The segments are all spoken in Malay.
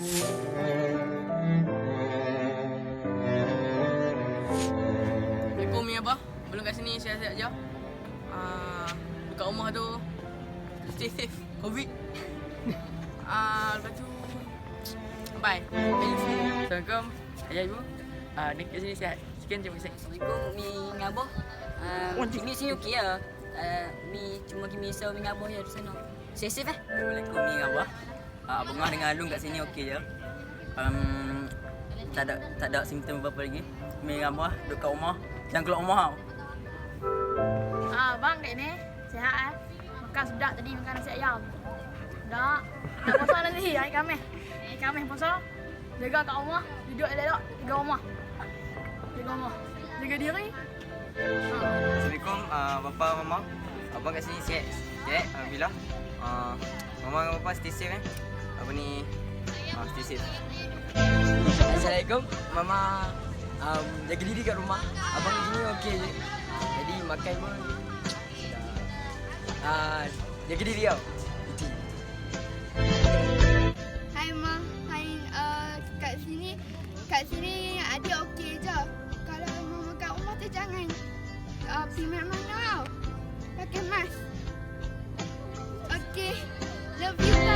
Assalamualaikum ya abah. Belum kat sini sihat-sihat je. Ah, dekat rumah tu stay safe covid. Ah, lepas tu bye. Assalamualaikum. Ayah ibu. Ah, ni kat sini sihat. Sekian terima kasih. Assalamualaikum mi ngabah. Uh, mi sini okey lah. Uh, mi cuma kimi risau mi ngabah je di sana. Safe-safe eh. Assalamualaikum ni abah. Uh, abang Ngah dengan Alung kat sini okey je. Um, tak ada tak ada simptom apa-apa lagi. Mi abah duduk kat rumah. Jangan keluar rumah tau. Ah, bang kat ni. Sihat eh. Makan sedap tadi makan nasi ayam. Tak. Nak puasa nanti hari Khamis. Hari Khamis puasa. Jaga kat rumah, duduk elok-elok, jaga rumah. Jaga rumah. Jaga diri. Ha. Assalamualaikum uh, bapa mama. Abang kat sini sihat. Sihat alhamdulillah. Uh, mama dengan bapa stay safe eh. Apa ni? Uh, stay safe. Assalamualaikum Mama um, Jaga diri kat rumah Abang di sini okey je Jadi makan pun uh, Jaga diri tau uh, kat sini adik okey je. Kalau mama kat rumah tu jangan uh, pergi mana-mana tau. Pakai mask. Okey. Love you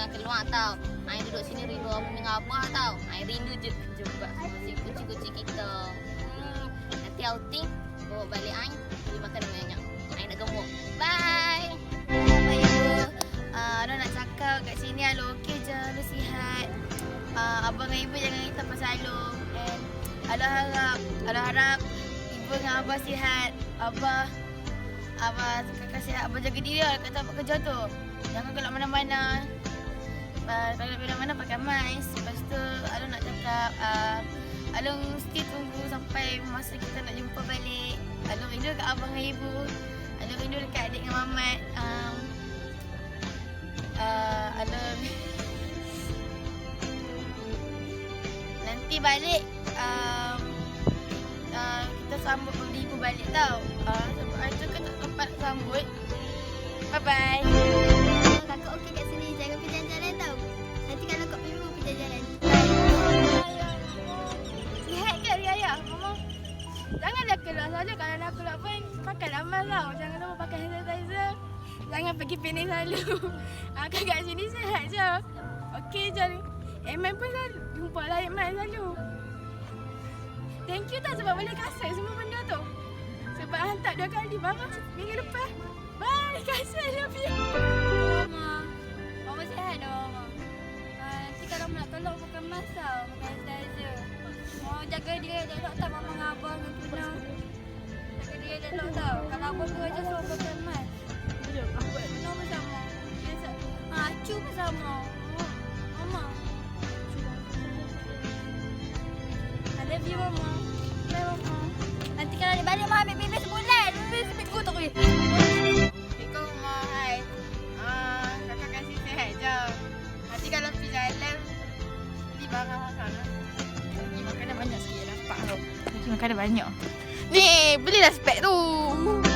jangan keluar tau. Ai duduk sini rindu abang dengan abah tau. Ai rindu je jumpa kucing-kucing kita. Hmm. Nanti outing bawa balik ai beli makan banyak. Ai nak gemuk. Bye. Apa ibu? Uh, Ada nak cakap kat sini Alu okey je, Alu sihat. Uh, abang dengan ibu jangan risau pasal. And Alu harap, Alu harap ibu dengan abah sihat. Abah Abah kakak sihat. Abah jaga diri lah kat tempat kerja tu. Jangan keluar mana-mana. Kalau nak mana-mana pakai mask. Lepas tu Alu nak cakap uh, Alu mesti tunggu sampai masa kita nak jumpa balik. Alu rindu kat abang dengan ibu. Alu rindu dekat adik dengan mamat. Um, uh, Alu Nanti balik um, uh, Kita sambut ibu balik tau uh, Sebab hari tu kan nak sambut Bye Saja Kalau nak keluar pun Pakai lamas tau Jangan lupa pakai sanitizer Jangan pergi pening selalu ah, Kakak sini sihat je Okey je Eman pun selalu Jumpa lah Eman selalu Thank you tak sebab boleh kasih semua benda tu Sebab hantar dua kali baru minggu lepas Bye kasih love you Mama. Mama sihat dah mama. Uh, kalau nak keluar pakai mask tau. Pakai sanitizer. Mau jaga diri elok tak mama dengan abang. Jaga diri elok tau. Kalau abang kerja suruh pakai mask. Tuna pun sama. Ah, Acu pun sama. Mama. I love you mama. Bye mama. Nanti kalau dia balik mama ambil bimbing sebulan. Bimbing seminggu tak boleh. Assalamualaikum Ma. Hai. Ah, kakak kasih sihat je. Nanti kalau pergi jalan beli barang makan. Beli makanan banyak sikit dapat tau. Beli makanan banyak. Ni, belilah spek tu.